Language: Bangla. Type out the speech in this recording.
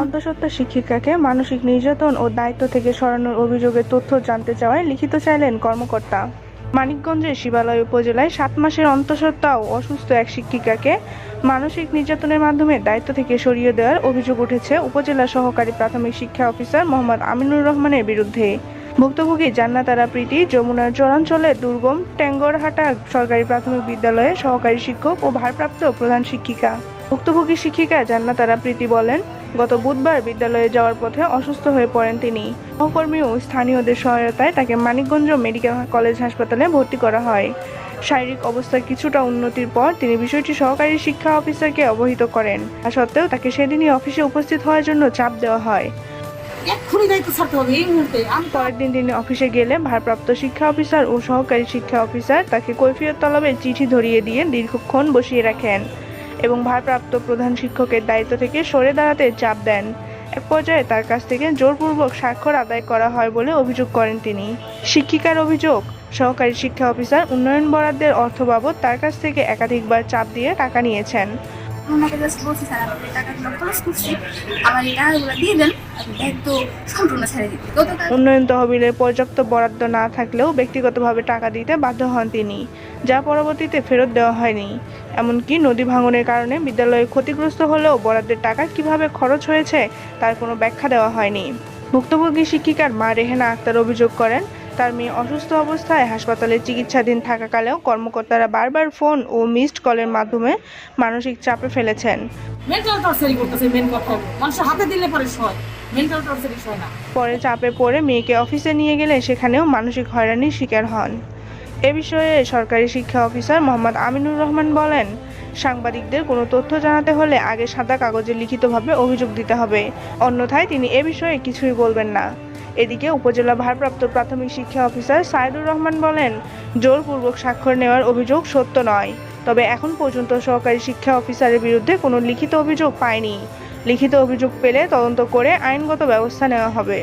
অন্তঃসত্ত্বা শিক্ষিকাকে মানসিক নির্যাতন ও দায়িত্ব থেকে সরানোর অভিযোগের তথ্য জানতে চাওয়ায় লিখিত চাইলেন কর্মকর্তা। মানিকগঞ্জের শিবালয় উপজেলায় সাত মাসের অন্তঃসত্ত্বা ও অসুস্থ এক শিক্ষিকাকে মানসিক নির্যাতনের মাধ্যমে দায়িত্ব থেকে সরিয়ে দেওয়ার অভিযোগ উঠেছে উপজেলা সহকারী প্রাথমিক শিক্ষা অফিসার মোহাম্মদ আমিনুর রহমানের বিরুদ্ধে। ভুক্তভোগী জান্নাতারা প্রীতি যমুনার চরাঞ্চলের দুর্গম ট্যাঙ্গরহাটা সরকারি প্রাথমিক বিদ্যালয়ে সহকারী শিক্ষক ও ভারপ্রাপ্ত প্রধান শিক্ষিকা। ভুক্তভোগী শিক্ষিকা জান্না জান্নাতারা প্রীতি বলেন গত বুধবার বিদ্যালয়ে যাওয়ার পথে অসুস্থ হয়ে পড়েন তিনি। সহকর্মী ও স্থানীয়দের সহায়তায় তাকে মানিকগঞ্জ মেডিকেল কলেজ হাসপাতালে ভর্তি করা হয়। শারীরিক অবস্থার কিছুটা উন্নতির পর তিনি বিষয়টি সহকারী শিক্ষা অফিসারকে অবহিত করেন। তা সত্ত্বেও তাকে সেদিনই অফিসে উপস্থিত হওয়ার জন্য চাপ দেওয়া হয়। পরের দিন তিনি অফিসে গেলে ভারপ্রাপ্ত শিক্ষা অফিসার ও সহকারী শিক্ষা অফিসার তাকে কৈফিয়ত তলবের চিঠি ধরিয়ে দিয়ে দীর্ঘক্ষণ বসিয়ে রাখেন। এবং ভারপ্রাপ্ত প্রধান শিক্ষকের দায়িত্ব থেকে সরে দাঁড়াতে চাপ দেন। এক পর্যায়ে তার কাছ থেকে জোরপূর্বক স্বাক্ষর আদায় করা হয় বলে অভিযোগ করেন তিনি। শিক্ষিকার অভিযোগ, সহকারী শিক্ষা অফিসার উন্নয়ন বরাদ্দের অর্থ বাবদ তার কাছ থেকে একাধিকবার চাপ দিয়ে টাকা নিয়েছেন। ওনাকে জাস্ট বলছি, স্যার আপনি খরচ করছি, আমার এই টাকাগুলো দিয়ে দেন উন্নয়ন তহবিলে পর্যাপ্ত বরাদ্দ না থাকলেও ব্যক্তিগতভাবে টাকা দিতে বাধ্য হন তিনি, যা পরবর্তীতে ফেরত দেওয়া হয়নি। এমনকি নদী ভাঙনের কারণে বিদ্যালয়ে ক্ষতিগ্রস্ত হলেও বরাদ্দের টাকা কীভাবে খরচ হয়েছে তার কোনো ব্যাখ্যা দেওয়া হয়নি। ভুক্তভোগী শিক্ষিকার মা রেহেনা আক্তার অভিযোগ করেন তার মেয়ে অসুস্থ অবস্থায় হাসপাতালে চিকিৎসাধীন থাকাকালেও কর্মকর্তারা বারবার ফোন ও মিসড কলের মাধ্যমে মানসিক চাপে ফেলেছেন। মেন্টাল টর্চারই করতেছে মেন কথা হলো। হাতে দিলে পরে সয়। মেন্টাল টর্চারই সয় না। পরে চাপে পড়ে মেয়েকে অফিসে নিয়ে গেলে সেখানেও মানসিক হয়রানির শিকার হন। এ বিষয়ে সরকারি শিক্ষা অফিসার মোহাম্মদ আমিনুর রহমান বলেন সাংবাদিকদের কোনো তথ্য জানাতে হলে আগে সাদা কাগজে লিখিতভাবে অভিযোগ দিতে হবে। অন্যথায় তিনি এ বিষয়ে কিছুই বলবেন না। এদিকে উপজেলা ভারপ্রাপ্ত প্রাথমিক শিক্ষা অফিসার সাইদুর রহমান বলেন, জোরপূর্বক স্বাক্ষর নেওয়ার অভিযোগ সত্য নয়। তবে এখন পর্যন্ত সহকারী শিক্ষা অফিসারের বিরুদ্ধে কোনো লিখিত অভিযোগ পায়নি। লিখিত অভিযোগ পেলে তদন্ত করে আইনগত ব্যবস্থা নেওয়া হবে।